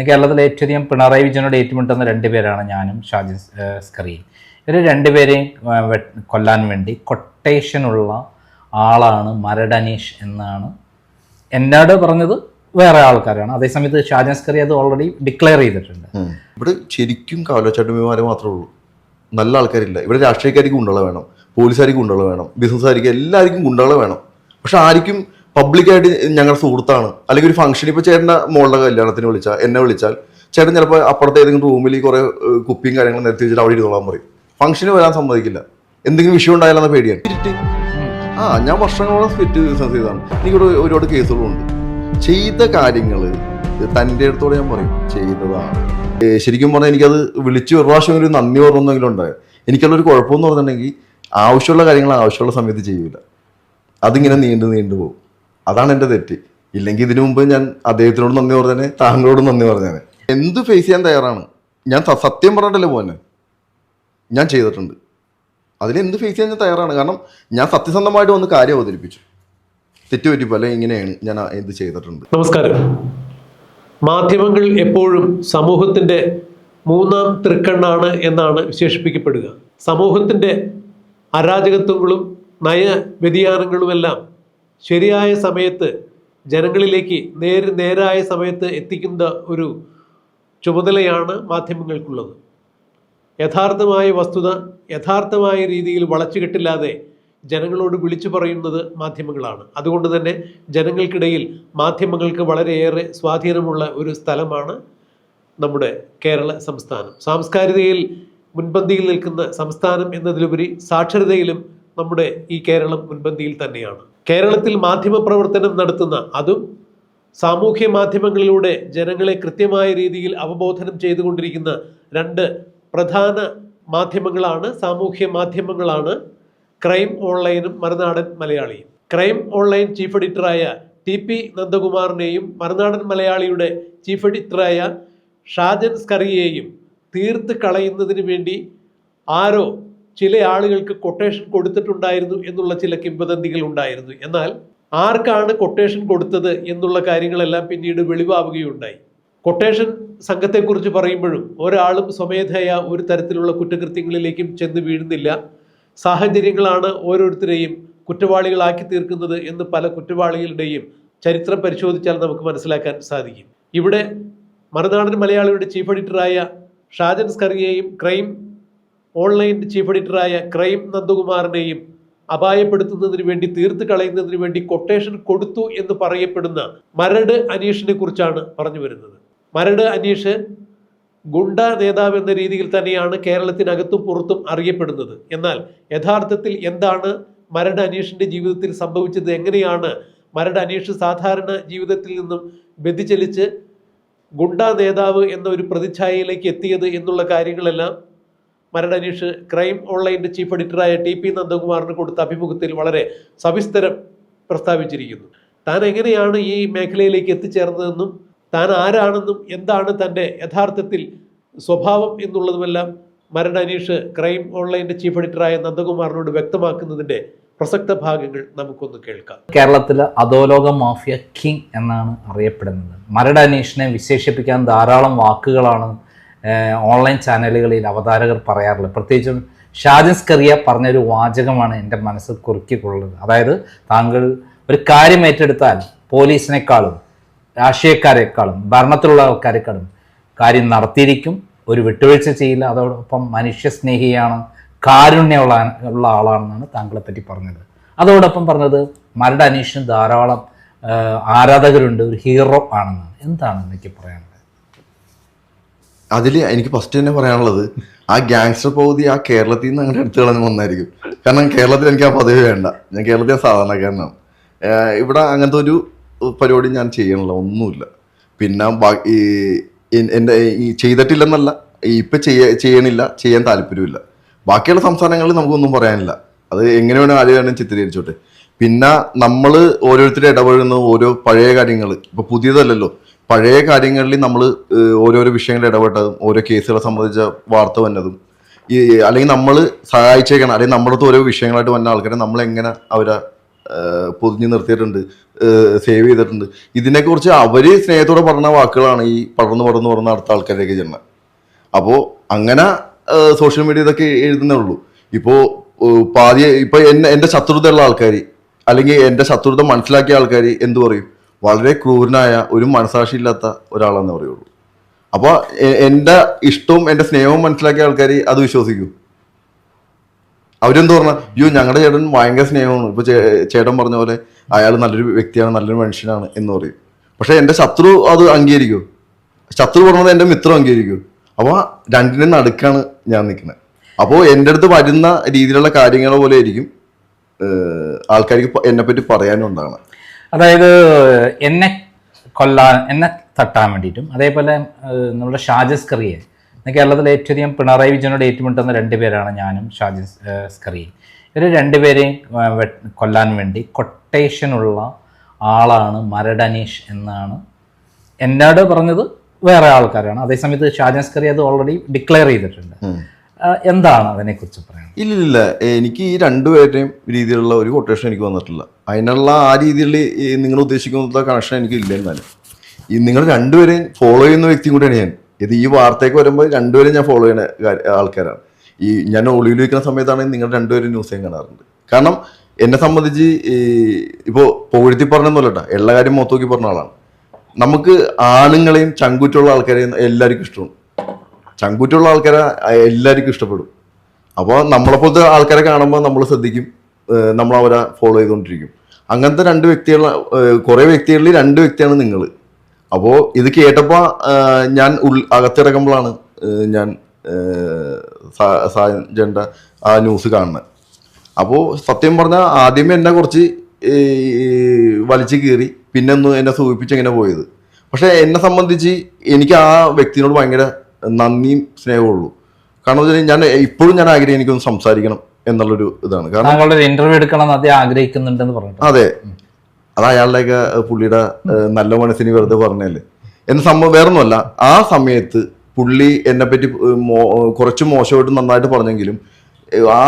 ഇന്ന് കേരളത്തിലെ ഏറ്റവും അധികം പിണറായി വിജയനോട് ഏറ്റുമുട്ടുന്ന രണ്ട് പേരാണ് ഞാനും ഷാജി സ്കറിയും. ഇവർ രണ്ടുപേരെയും കൊല്ലാൻ വേണ്ടി കൊട്ടേഷനുള്ള ആളാണ് മരടനീഷ് എന്നാണ് എന്നോട് പറഞ്ഞത് വേറെ ആൾക്കാരാണ്. അതേസമയത്ത് ഷാജി സ്കറി അത് ഓൾറെഡി ഡിക്ലെയർ ചെയ്തിട്ടുണ്ട്. ഇവിടെ ശരിക്കും കാവലച്ചാട്ടുമാരെ മാത്രമേ ഉള്ളൂ. നല്ല ആൾക്കാരില്ല. ഇവിടെ രാഷ്ട്രീയക്കാർക്ക് ഗുണ്ടകളെ വേണം പോലീസുകാർക്ക് ഗുണ്ടകളെ വേണം ബിസിനസ്സുകാർക്ക് എല്ലാവർക്കും ഗുണ്ടകളെ വേണം. പക്ഷെ ആർക്കും പബ്ലിക്കായിട്ട് ഞങ്ങളുടെ സുഹൃത്താണ്. അല്ലെങ്കിൽ ഒരു ഫംഗ്ഷൻ ഇപ്പോൾ ചേട്ടന്റെ മോളുടെ കല്യാണത്തിന് വിളിച്ചാൽ എന്നെ വിളിച്ചാൽ ചേട്ടൻ ചിലപ്പോൾ അപ്പുറത്തെ ഏതെങ്കിലും റൂമിൽ കുറേ കുപ്പിയും കാര്യങ്ങളും നിരത്തി വെച്ചിട്ട് അവിടെ ഇരുന്നോളാൻ പറയും. ഫംഗ്ഷന് വരാൻ സമ്മതിക്കില്ല. എന്തെങ്കിലും വിഷയം ഉണ്ടായാലെന്ന പേടിയാണ്. ആ ഞാൻ വർഷങ്ങളോളം സ്പിറ്റ് ബിസിനസ് ചെയ്താണ് എനിക്കിവിടെ ഒരുപാട് കേസുകളുണ്ട്. ചെയ്ത കാര്യങ്ങൾ തന്റെ അടുത്തോടെ ഞാൻ പറയും ചെയ്തതാണ്. ശരിക്കും പറഞ്ഞാൽ എനിക്കത് വിളിച്ച് ഒരു പ്രാവശ്യം ഒരു നന്ദി ഓർമ്മയെങ്കിലും ഉണ്ടായത് എനിക്കുള്ളൊരു കുഴപ്പമെന്ന് പറഞ്ഞിട്ടുണ്ടെങ്കിൽ ആവശ്യമുള്ള കാര്യങ്ങൾ ആവശ്യമുള്ള സമയത്ത് ചെയ്യൂല. അതിങ്ങനെ നീണ്ടു നീണ്ടു പോകും. അതാണ് എന്റെ തെറ്റ്. ഇല്ലെങ്കിൽ ഇതിനു മുമ്പ് ഞാൻ അദ്ദേഹത്തിനോട് നന്ദി പറഞ്ഞേ താങ്കളോട് നന്ദി പറഞ്ഞേ എന്ത് ഫേസ് ചെയ്യാൻ തയ്യാറാണ്? ഞാൻ സത്യം പറഞ്ഞിട്ടല്ലേ പോന്നെ? ഞാൻ ചെയ്തിട്ടുണ്ട്. അതിൽ എന്ത് ഫേസ് ചെയ്യാൻ ഞാൻ തയ്യാറാണ്? കാരണം ഞാൻ സത്യസന്ധമായിട്ട് വന്ന് കാര്യം അവതരിപ്പിച്ചു. തെറ്റുപറ്റിപ്പോ പോലെ ഇങ്ങനെയാണ് ഞാൻ ഇത് ചെയ്തിട്ടുണ്ട്. നമസ്കാരം. മാധ്യമങ്ങൾ എപ്പോഴും സമൂഹത്തിന്റെ മൂന്നാം തൃക്കണ്ണാണ് എന്നാണ് വിശേഷിപ്പിക്കപ്പെടുക. സമൂഹത്തിന്റെ അരാജകത്വങ്ങളും നയ വ്യതിയാനങ്ങളുമെല്ലാം ശരിയായ സമയത്ത് ജനങ്ങളിലേക്ക് നേര് നേരായ സമയത്ത് എത്തിക്കുന്ന ഒരു ചുമതലയാണ് മാധ്യമങ്ങൾക്കുള്ളത്. യഥാർത്ഥമായ വസ്തുത യഥാർത്ഥമായ രീതിയിൽ വളച്ചുകെട്ടില്ലാതെ ജനങ്ങളോട് വിളിച്ചു പറയുന്നത് മാധ്യമങ്ങളാണ്. അതുകൊണ്ട് തന്നെ ജനങ്ങൾക്കിടയിൽ മാധ്യമങ്ങൾക്ക് വളരെയേറെ സ്വാധീനമുള്ള ഒരു സ്ഥലമാണ് നമ്മുടെ കേരള സംസ്ഥാനം. സാംസ്കാരികതയിൽ മുൻപന്തിയിൽ നിൽക്കുന്ന സംസ്ഥാനം എന്നതിലുപരി സാക്ഷരതയിലും നമ്മുടെ ഈ കേരളം മുൻപന്തിയിൽ തന്നെയാണ്. കേരളത്തിൽ മാധ്യമ പ്രവർത്തനം നടത്തുന്ന അതും സാമൂഹ്യ മാധ്യമങ്ങളിലൂടെ ജനങ്ങളെ കൃത്യമായ രീതിയിൽ അവബോധനം ചെയ്തുകൊണ്ടിരിക്കുന്ന രണ്ട് പ്രധാന മാധ്യമങ്ങളാണ് സാമൂഹ്യ മാധ്യമങ്ങളാണ് ക്രൈം ഓൺലൈനും മറുനാടൻ മലയാളിയും. ക്രൈം ഓൺലൈൻ ചീഫ് എഡിറ്ററായ ടി പി നന്ദകുമാറിനെയും മറുനാടൻ മലയാളിയുടെ ചീഫ് എഡിറ്ററായ ഷാജൻ സ്കറിയെയും തീർത്ത് കളയുന്നതിന് വേണ്ടി ആരോ ചില ആളുകൾക്ക് കൊട്ടേഷൻ കൊടുത്തിട്ടുണ്ടായിരുന്നു എന്നുള്ള ചില കിംവദന്തികൾ ഉണ്ടായിരുന്നു. എന്നാൽ ആർക്കാണ് കൊട്ടേഷൻ കൊടുത്തത് എന്നുള്ള കാര്യങ്ങളെല്ലാം പിന്നീട് വെളിവാവുകയുണ്ടായി. കൊട്ടേഷൻ സംഘത്തെക്കുറിച്ച് പറയുമ്പോഴും ഒരാളും സ്വമേധയാ ഒരു തരത്തിലുള്ള കുറ്റകൃത്യങ്ങളിലേക്കും ചെന്ന് വീഴുന്നില്ല. സാഹചര്യങ്ങളാണ് ഓരോരുത്തരെയും കുറ്റവാളികളാക്കി തീർക്കുന്നത് എന്ന് പല കുറ്റവാളികളുടെയും ചരിത്രം പരിശോധിച്ചാൽ നമുക്ക് മനസ്സിലാക്കാൻ സാധിക്കും. ഇവിടെ മറുനാടൻ മലയാളിയുടെ ചീഫ് എഡിറ്ററായ ഷാജൻ സ്കറിയെയും ക്രൈം ഓൺലൈൻ ചീഫ് എഡിറ്ററായ ക്രൈം നന്ദകുമാറിനെയും അപായപ്പെടുത്തുന്നതിന് വേണ്ടി തീർത്ത് കളയുന്നതിന് വേണ്ടി കൊട്ടേഷൻ കൊടുത്തു എന്ന് പറയപ്പെടുന്ന മരട് അനീഷിനെ കുറിച്ചാണ് പറഞ്ഞു വരുന്നത്. മരട് അനീഷ് ഗുണ്ട നേതാവ് എന്ന രീതിയിൽ തന്നെയാണ് കേരളത്തിനകത്തും പുറത്തും അറിയപ്പെടുന്നത്. എന്നാൽ യഥാർത്ഥത്തിൽ എന്താണ് മരട് അനീഷിന്റെ ജീവിതത്തിൽ സംഭവിച്ചത്? എങ്ങനെയാണ് മരട് അനീഷ് സാധാരണ ജീവിതത്തിൽ നിന്നും വ്യതിചലിച്ച് ഗുണ്ട നേതാവ് എന്ന ഒരു പ്രതിച്ഛായയിലേക്ക് എത്തിയത് എന്നുള്ള കാര്യങ്ങളെല്ലാം മരട് അനീഷ് ക്രൈം ഓൺലൈന്റെ ചീഫ് എഡിറ്ററായ ടി പി നന്ദകുമാറിന് കൊടുത്ത അഭിമുഖത്തിൽ വളരെ സവിസ്തരം പ്രസ്താവിച്ചിരിക്കുന്നു. താൻ എങ്ങനെയാണ് ഈ മേഖലയിലേക്ക് എത്തിച്ചേർന്നതെന്നും താൻ ആരാണെന്നും എന്താണ് തന്റെ യഥാർത്ഥത്തിൽ സ്വഭാവം എന്നുള്ളതുമെല്ലാം മരട് അനീഷ് ക്രൈം ഓൺലൈന്റെ ചീഫ് എഡിറ്ററായ നന്ദകുമാറിനോട് വ്യക്തമാക്കുന്നതിന്റെ പ്രസക്ത ഭാഗങ്ങൾ നമുക്കൊന്ന് കേൾക്കാം. കേരളത്തിലെ അധോലോക മാഫിയ കിങ് എന്നാണ് അറിയപ്പെടുന്നത്. മരട് അനീഷിനെ വിശേഷിപ്പിക്കാൻ ധാരാളം വാക്കുകളാണ് ഓൺലൈൻ ചാനലുകളിൽ അവതാരകർ പറയാറുള്ളത് പ്രത്യേകിച്ചും ഷാജിൻസ് സ്കറിയ പറഞ്ഞൊരു വാചകമാണ് എന്റെ മനസ്സിൽ കുറുക്കിക്കൊള്ളുന്നത്. അതായത് താങ്കൾ ഒരു കാര്യം ഏറ്റെടുത്താൽ പോലീസിനേക്കാളും രാഷ്ട്രീയക്കാരെക്കാളും ഭരണത്തിലുള്ള ആൾക്കാരെക്കാളും കാര്യം നടത്തിയിരിക്കും. ഒരു വിട്ടുവീഴ്ച ചെയ്യില്ല. അതോടൊപ്പം മനുഷ്യസ്നേഹിയാണ് കാരുണ്യമുള്ള ഉള്ള ആളാണെന്നാണ് താങ്കളെ പറ്റി പറഞ്ഞത്. അതോടൊപ്പം പറഞ്ഞത് മരട് അനീഷിന് ധാരാളം ആരാധകരുണ്ട്. ഒരു ഹീറോ ആണെന്നാണ്. എന്താണ് എനിക്ക് പറയാനുള്ളത് അതിൽ എനിക്ക് ഫസ്റ്റ് തന്നെ പറയാനുള്ളത് ആ ഗ്യാങ്സ്റ്റർ പൗതി ആ കേരളത്തിൽ നിന്ന് അങ്ങനെ എടുത്തു കളഞ്ഞ് വന്നായിരിക്കും. കാരണം കേരളത്തിൽ എനിക്ക് ആ പദവി വേണ്ട. ഞാൻ കേരളത്തിൽ സാധാരണക്കാരനാണ്. ഇവിടെ അങ്ങനത്തെ ഒരു പരിപാടി ഞാൻ ചെയ്യണില്ല ഒന്നുമില്ല. പിന്നെ ഈ എൻ- എന്റെ ഈ ചെയ്തിട്ടില്ലെന്നല്ല ഇപ്പം ചെയ്യ ചെയ്യണില്ല ചെയ്യാൻ താല്പര്യമില്ല. ബാക്കിയുള്ള സംസ്ഥാനങ്ങളിൽ നമുക്കൊന്നും പറയാനില്ല. അത് എങ്ങനെ വേണം ആര് വേണം ചിത്രീകരിച്ചോട്ടെ. പിന്നെ നമ്മൾ ഓരോരുത്തരും ഇടപഴകുന്ന ഓരോ പഴയ കാര്യങ്ങൾ ഇപ്പോൾ പുതിയതല്ലല്ലോ. പഴയ കാര്യങ്ങളിൽ നമ്മൾ ഓരോരോ വിഷയങ്ങളിൽ ഇടപെട്ടതും ഓരോ കേസുകളെ സംബന്ധിച്ച വാർത്ത വന്നതും ഈ അല്ലെങ്കിൽ നമ്മൾ സഹായിച്ചേക്കണം അല്ലെങ്കിൽ നമ്മുടെ അടുത്ത് ഓരോ വിഷയങ്ങളായിട്ട് വന്ന ആൾക്കാരെ നമ്മൾ എങ്ങനെ അവരെ പൊതിഞ്ഞു നിർത്തിയിട്ടുണ്ട് സേവ് ചെയ്തിട്ടുണ്ട്. ഇതിനെക്കുറിച്ച് അവർ സ്നേഹത്തോടെ പറഞ്ഞ വാക്കുകളാണ് ഈ പടർന്ന് പടർന്ന് പടർന്ന് അടുത്ത ആൾക്കാരിലേക്ക് ചെല്ലുന്നത് അപ്പോൾ അങ്ങനെ സോഷ്യൽ മീഡിയ ഇതൊക്കെ എഴുതുന്നേ ഉള്ളൂ. ഇപ്പോൾ പാതി ഇപ്പോൾ എന്നെ എന്റെ ശത്രുതയുള്ള ആൾക്കാർ അല്ലെങ്കിൽ എന്റെ ശത്രുത മനസ്സിലാക്കിയ ആൾക്കാർ എന്തു പറയും? വളരെ ക്രൂരനായ ഒരു മനസാക്ഷി ഇല്ലാത്ത ഒരാളെന്ന് പറയുള്ളൂ. അപ്പോൾ എന്റെ ഇഷ്ടവും എന്റെ സ്നേഹവും മനസ്സിലാക്കിയ ആൾക്കാർ അത് വിശ്വസിക്കൂ. അവരെന്ത് പറഞ്ഞ? അയ്യോ ഞങ്ങളുടെ ചേട്ടൻ ഭയങ്കര സ്നേഹമാണ്. ഇപ്പൊ ചേ- ചേട്ടൻ പറഞ്ഞ പോലെ അയാൾ നല്ലൊരു വ്യക്തിയാണ് നല്ലൊരു മനുഷ്യനാണ് എന്ന് പറയും. പക്ഷെ എന്റെ ശത്രു അത് അംഗീകരിക്കൂ. ശത്രു പറഞ്ഞത് എന്റെ മിത്രം അംഗീകരിക്കൂ. അപ്പോൾ രണ്ടിനും നടുക്കാണ് ഞാൻ നിൽക്കുന്നത്. അപ്പോൾ എന്റെ അടുത്ത് വരുന്ന രീതിയിലുള്ള കാര്യങ്ങൾ പോലെ ആയിരിക്കും ആൾക്കാർക്ക് എന്നെപ്പറ്റി പറയാനും ഉണ്ടാകണം അതായത് എന്നെ കൊല്ലാൻ എന്നെ തട്ടാൻ വേണ്ടിയിട്ടും അതേപോലെ നമ്മുടെ ഷാജസ് കറിയെ കേരളത്തിലെ ഏറ്റവും അധികം പിണറായി വിജയനോട് ഏറ്റുമുട്ടുന്ന രണ്ടുപേരാണ് ഞാനും ഷാജസ് കറിയൻ ഇവർ രണ്ടുപേരെയും കൊല്ലാൻ വേണ്ടി കൊട്ടേഷനുള്ള ആളാണ് മരടനീഷ് എന്നാണ് എന്നോട് പറഞ്ഞത് വേറെ ആൾക്കാരാണ്. അതേസമയത്ത് ഷാജൻസ് കറി അത് ഓൾറെഡി ഡിക്ലെയർ ചെയ്തിട്ടുണ്ട്. എന്താണ് അതിനെക്കുറിച്ച് പറയുന്നത് ഇല്ലില്ല എനിക്ക് ഈ രണ്ടുപേരുടെയും രീതിയിലുള്ള ഒരു കൊട്ടേഷൻ എനിക്ക് വന്നിട്ടില്ല. അതിനുള്ള ആ രീതിയിൽ നിങ്ങൾ ഉദ്ദേശിക്കുന്ന കണക്ഷൻ എനിക്ക് ഇല്ല എന്നാലും. ഈ നിങ്ങൾ രണ്ടുപേരെയും ഫോളോ ചെയ്യുന്ന വ്യക്തിയും കൂടിയാണ് ഞാൻ. ഇത് ഈ വാർത്തയൊക്കെ വരുമ്പോൾ രണ്ടുപേരും ഞാൻ ഫോളോ ചെയ്യുന്ന ആൾക്കാരാണ്. ഈ ഞാൻ ഒളിവിൽ വയ്ക്കുന്ന സമയത്താണെങ്കിൽ നിങ്ങൾ രണ്ടുപേരും ന്യൂസ് ഞാൻ കാണാറുണ്ട്. കാരണം എന്നെ സംബന്ധിച്ച് ഇപ്പോൾ പുകഴ്ത്തി പറഞ്ഞൊന്നുമല്ല എല്ലാ കാര്യം മൊത്തം നോക്കി പറഞ്ഞ ആളാണ്. നമുക്ക് ആണുങ്ങളെയും ചങ്കുറ്റുള്ള ആൾക്കാരെയും എല്ലാവർക്കും ഇഷ്ടമാണ്. ചങ്കുറ്റുള്ള ആൾക്കാരെ എല്ലാവർക്കും ഇഷ്ടപ്പെടും. അപ്പോൾ നമ്മളെപ്പോലത്തെ ആൾക്കാരെ കാണുമ്പോൾ നമ്മൾ ശ്രദ്ധിക്കും നമ്മൾ അവരെ ഫോളോ ചെയ്തുകൊണ്ടിരിക്കും. അങ്ങനത്തെ രണ്ട് വ്യക്തികൾ കുറേ വ്യക്തികളിൽ രണ്ട് വ്യക്തിയാണ് നിങ്ങൾ അപ്പോൾ ഇത് കേട്ടപ്പോൾ ഞാൻ ഉൾ അകത്തിറങ്ങുമ്പോഴാണ് ഞാൻ സാജന്റെ ആ ന്യൂസ് കാണുന്നത്. അപ്പോൾ സത്യം പറഞ്ഞാൽ ആദ്യമേ എന്നെ കുറച്ച് വലിച്ചു കീറി പിന്നെ ഒന്ന് എന്നെ സൂചിപ്പിച്ച് എങ്ങനെ പോയത്. പക്ഷേ എന്നെ സംബന്ധിച്ച് എനിക്ക് ആ വ്യക്തിനോട് ഭയങ്കര നന്ദിയും സ്നേഹവും ഉള്ളൂ. കാരണം വെച്ചാൽ ഞാൻ ഇപ്പോഴും ഞാൻ ആഗ്രഹം എനിക്കൊന്ന് സംസാരിക്കണം എന്നുള്ളൊരു ഇതാണ്. കാരണം ഒരു ഇന്റർവ്യൂ എടുക്കണം അതേ ആഗ്രഹിക്കുന്നുണ്ടെന്ന് പറഞ്ഞു അതെ. അത് അയാളുടെയൊക്കെ പുള്ളിയുടെ നല്ല മനസ്സിന് വെറുതെ പറഞ്ഞല്ലേ എന്ന സംഭവം വേറൊന്നുമല്ല. ആ സമയത്ത് പുള്ളി എന്നെ പറ്റി കുറച്ച് മോശമായിട്ട് നന്നായിട്ട് പറഞ്ഞെങ്കിലും ആ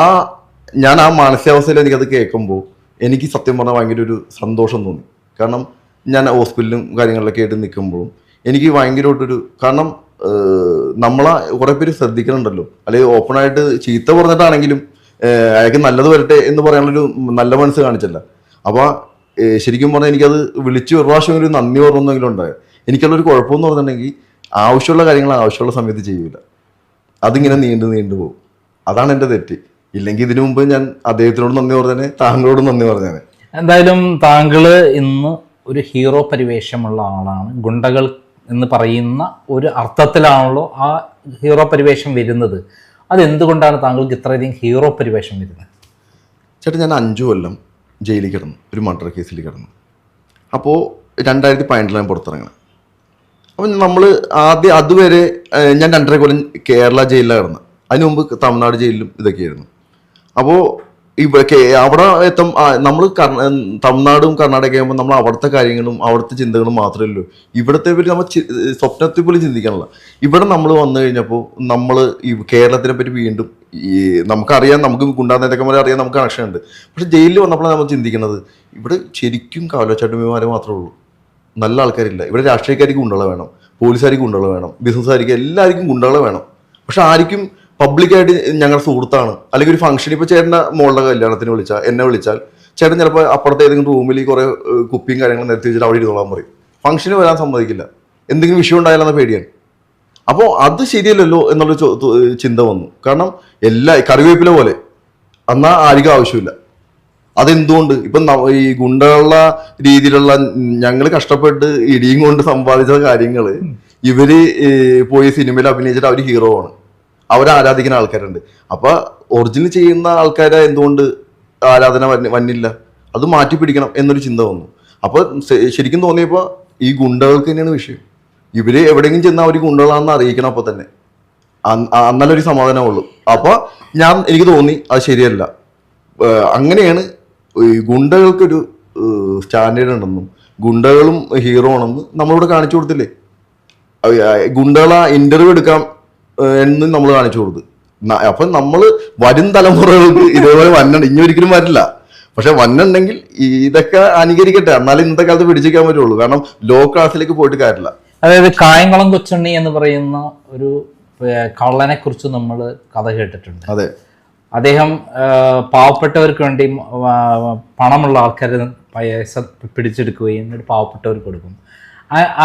ഞാൻ ആ മാനസികാവസ്ഥയിൽ എനിക്കത് കേൾക്കുമ്പോൾ എനിക്ക് സത്യം പറഞ്ഞാൽ ഭയങ്കര ഒരു സന്തോഷം തോന്നി. കാരണം ഞാൻ ഹോസ്പിറ്റലിലും കാര്യങ്ങളിലൊക്കെ ആയിട്ട് നിൽക്കുമ്പോഴും എനിക്ക് ഭയങ്കരമായിട്ടൊരു കാരണം നമ്മളെ കുറെ പേര് ശ്രദ്ധിക്കുന്നുണ്ടല്ലോ അല്ലെങ്കിൽ ഓപ്പണായിട്ട് ചീത്ത പറഞ്ഞിട്ടാണെങ്കിലും അയാൾക്ക് നല്ലത് വരട്ടെ എന്ന് പറയാനുള്ളൊരു നല്ല മനസ്സ് കാണിച്ചല്ല. അപ്പോൾ ശരിക്കും പറഞ്ഞാൽ എനിക്കത് വിളിച്ച് ഒരു പ്രാവശ്യം ഒരു നന്ദി പറഞ്ഞെങ്കിലും ഉണ്ടായത് എനിക്കുള്ളൊരു കുഴപ്പമെന്ന് പറഞ്ഞിട്ടുണ്ടെങ്കിൽ ആവശ്യമുള്ള കാര്യങ്ങൾ ആവശ്യമുള്ള സമയത്ത് ചെയ്യൂല. അതിങ്ങനെ നീണ്ടു നീണ്ടു പോകും. അതാണ് എന്റെ തെറ്റ്. ഇല്ലെങ്കിൽ ഇതിനു മുമ്പ് ഞാൻ അദ്ദേഹത്തിനോട് നന്ദി പറഞ്ഞേ താങ്കളോട് നന്ദി പറഞ്ഞേ എന്തായാലും താങ്കൾ ഇന്ന് ഒരു ഹീറോ പരിവേഷമുള്ള ആളാണ്. ഗുണ്ടകൾ എന്ന് പറയുന്ന ഒരു അർത്ഥത്തിലാണല്ലോ ആ ഹീറോ പരിവേഷം വരുന്നത്. അതെന്തുകൊണ്ടാണ് താങ്കൾക്ക് ഇത്രയധികം ഹീറോ പരിവേഷം വരുന്നത്? ചേട്ടാ ഞാൻ അഞ്ചു കൊല്ലം ജയിലിൽ കിടന്നു ഒരു മർഡർ കേസിൽ കിടന്നു. അപ്പോൾ രണ്ടായിരത്തി പതിനെട്ടിലാണ് പുറത്തിറങ്ങുന്നത് അപ്പം നമ്മൾ ആദ്യം അതുവരെ ഞാൻ രണ്ടര കൊല്ലം കേരള ജയിലിലാണ് കിടന്നത്. അതിനു മുമ്പ് തമിഴ്നാട് ജയിലിലും ഇതൊക്കെയായിരുന്നു. അപ്പോൾ ഇവ കേ- അവിടെ എത്തും നമ്മൾ തമിഴ്നാടും കർണാടക ആകുമ്പോൾ നമ്മൾ അവിടുത്തെ കാര്യങ്ങളും അവിടുത്തെ ചിന്തകളും മാത്രമേ ഉള്ളൂ ഇവിടുത്തെ പറ്റി നമ്മൾ സ്വപ്നത്തെ പോലും ചിന്തിക്കാനുള്ള ഇവിടെ നമ്മൾ വന്നു കഴിഞ്ഞപ്പോൾ നമ്മൾ ഈ കേരളത്തിനെ പറ്റി വീണ്ടും ഈ നമുക്കറിയാം നമുക്ക് ഗുണ്ടാ അറിയാം നമുക്ക് കണക്ഷൻ ഉണ്ട്. പക്ഷെ ജയിലിൽ വന്നപ്പോഴാണ് നമ്മൾ ചിന്തിക്കുന്നത് ഇവിടെ ശരിക്കും കാവലച്ചാട്ടുമാരെ മാത്രമേ ഉള്ളൂ. നല്ല ആൾക്കാരില്ല. ഇവിടെ രാഷ്ട്രീയക്കാർക്ക് ഗുണ്ടകളെ വേണം പോലീസുകാർക്ക് ഗുണ്ടകളെ വേണം ബിസിനസ്സുകാർക്ക് എല്ലാവർക്കും ഗുണ്ടകളെ വേണം. പക്ഷെ ആർക്കും പബ്ലിക്കായിട്ട് ഞങ്ങളുടെ സുഹൃത്താണ്. അല്ലെങ്കിൽ ഒരു ഫംഗ്ഷൻ ഇപ്പോൾ ചേട്ടന്റെ മോളുടെ കല്യാണത്തിന് വിളിച്ചാൽ എന്നെ വിളിച്ചാൽ ചേട്ടൻ ചിലപ്പോൾ അപ്പുറത്തെ ഏതെങ്കിലും റൂമിൽ കുറേ കുപ്പിയും കാര്യങ്ങളും നിരത്തി വെച്ചിട്ട് അവിടെ ഇരുന്നോളാൻ പറയും. ഫംഗ്ഷന് വരാൻ സമ്മതിക്കില്ല. എന്തെങ്കിലും വിഷയം ഉണ്ടായാലെന്ന പേടിയാണ്. അപ്പോൾ അത് ശരിയല്ലല്ലോ എന്നുള്ള ചിന്ത വന്നു. കാരണം എല്ലാ കറിവേപ്പില പോലെ. എന്നാൽ ആർക്കും ആവശ്യമില്ല. അതെന്തുകൊണ്ട്? ഇപ്പം ഈ ഗുണ്ടകളുള്ള രീതിയിലുള്ള ഞങ്ങൾ കഷ്ടപ്പെട്ട് ഇടിയും കൊണ്ട് സമ്പാദിച്ച കാര്യങ്ങൾ ഇവർ പോയി സിനിമയിൽ അഭിനയിച്ചിട്ട് അവർ ഹീറോ ആണ്. അവരെ ആരാധിക്കുന്ന ആൾക്കാരുണ്ട്. അപ്പൊ ഒറിജിനൽ ചെയ്യുന്ന ആൾക്കാരെ എന്തുകൊണ്ട് ആരാധന വന്നില്ല? അത് മാറ്റി പിടിക്കണം എന്നൊരു ചിന്ത വന്നു. അപ്പൊ ശരിക്കും തോന്നിയപ്പോ ഈ ഗുണ്ടകൾക്ക് തന്നെയാണ് വിഷയം. ഇവർ എവിടെയെങ്കിലും ചെന്നാൽ അവർ ഗുണ്ടകളാണെന്ന് അറിയിക്കണം അപ്പൊ തന്നെ. അന്നലൊരു സമാധാനമുള്ളൂ. അപ്പൊ ഞാൻ എനിക്ക് തോന്നി അത് ശരിയല്ല. അങ്ങനെയാണ് ഈ ഗുണ്ടകൾക്കൊരു സ്റ്റാൻഡേർഡ് ഉണ്ടെന്നും ഗുണ്ടകളും ഹീറോ ആണെന്ന് നമ്മളിവിടെ കാണിച്ചു കൊടുത്തില്ലേ? ഗുണ്ടകളാ ഇന്റർവ്യൂ എടുക്കാം എന്ന് നമ്മൾ കാണിച്ചു കൊടുത്തു. അപ്പം നമ്മൾ വരും തലമുറകൾക്ക് ഇതേപോലെ വന്നുണ്ട് ഇനി ഒരിക്കലും വരില്ല. പക്ഷെ വന്നുണ്ടെങ്കിൽ ഇതൊക്കെ അനുകരിക്കട്ടെ. എന്നാലും ഇന്നത്തെ കാലത്ത് പിടിച്ചിരിക്കാൻ പറ്റുള്ളൂ. കാരണം ലോ ക്ലാസ്സിലേക്ക് പോയിട്ട് കാര്യമില്ല. അതായത് കായംകുളം കൊച്ചുണ്ണി എന്ന് പറയുന്ന ഒരു കള്ളനെ കുറിച്ച് നമ്മൾ കഥ കേട്ടിട്ടുണ്ട്. അതെ. അദ്ദേഹം പാവപ്പെട്ടവർക്ക് വേണ്ടി പണമുള്ള ആൾക്കാരെ പൈസ പിടിച്ചെടുക്കുകയും എന്നിട്ട് പാവപ്പെട്ടവർക്ക് കൊടുക്കും.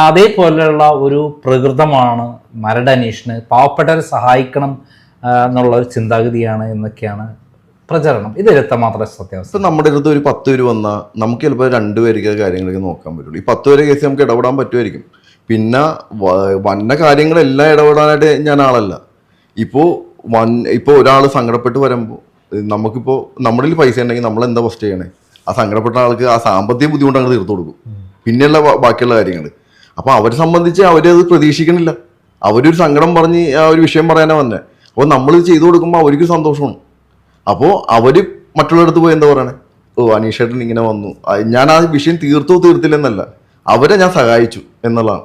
അതേപോലെയുള്ള ഒരു പ്രകൃതമാണ് മരടനീഷിന് പാവപ്പെട്ടവരെ സഹായിക്കണം എന്നുള്ള ഒരു ചിന്താഗതിയാണ് എന്നൊക്കെയാണ് പ്രചരണം. ഇത് എത്രമാത്രം സത്യാവസ്ഥ. നമ്മുടെ അടുത്ത് ഒരു പത്ത് പേര് വന്നാൽ നമുക്ക് ചിലപ്പോൾ രണ്ടുപേർക്ക് കാര്യങ്ങളൊക്കെ നോക്കാൻ പറ്റുള്ളൂ. ഈ പത്ത് പേരെ കേസ് നമുക്ക് ഇടപെടാൻ പറ്റുമായിരിക്കും. പിന്നെ വന്ന കാര്യങ്ങളെല്ലാം ഇടപെടാനായിട്ട് ഞാൻ ആളല്ല. ഇപ്പോൾ വൻ ഇപ്പോൾ ഒരാൾ സങ്കടപ്പെട്ട് വരുമ്പോൾ നമുക്കിപ്പോൾ നമ്മുടെ പൈസ ഉണ്ടെങ്കിൽ നമ്മൾ എന്താ ഫസ്റ്റ് ചെയ്യണേ? ആ സങ്കടപ്പെട്ട ആൾക്ക് ആ സാമ്പത്തിക ബുദ്ധിമുട്ട് അങ്ങ് തീർത്തു കൊടുക്കും. പിന്നെയുള്ള ബാക്കിയുള്ള കാര്യങ്ങൾ അപ്പോൾ അവരെ സംബന്ധിച്ച് അവരത് പ്രതീക്ഷിക്കണില്ല. അവരൊരു സങ്കടം പറഞ്ഞ് ആ ഒരു വിഷയം പറയാനാണ് വന്നെ. അപ്പോൾ നമ്മൾ ചെയ്തു കൊടുക്കുമ്പോൾ അവർക്ക് സന്തോഷമാണ്. അപ്പോൾ അവർ മറ്റുള്ളവരടുത്ത് പോയി എന്താ പറയണേ? ഓ അനീഷേട്ടൻ ഇങ്ങനെ വന്നു. ഞാൻ ആ വിഷയം തീർത്തോ തീർത്തില്ലെന്നല്ല. അവരെ ഞാൻ സഹായിച്ചു എന്നുള്ളതാണ്.